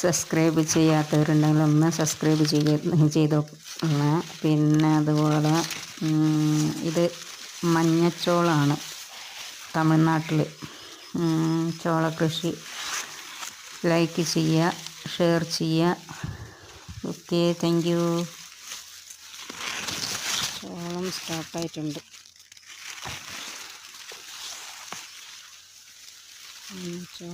Subscribe ചെയ്യാത്തവരുണ്ടെങ്കിൽ ഒന്ന് subscribe ചെയ്ത് ചെയ്തോ. പിന്നെ അതുപോലെ ഇത് മഞ്ഞച്ചോളാണ് തമിഴ്നാട്ടിൽ ചോള കൃഷി. ലൈക്ക് ചെയ്യുക ഷെയർ ചെയ്യുക. Okay thank you. ചോളം സ്റ്റോക്കായിട്ടുണ്ട് ചോ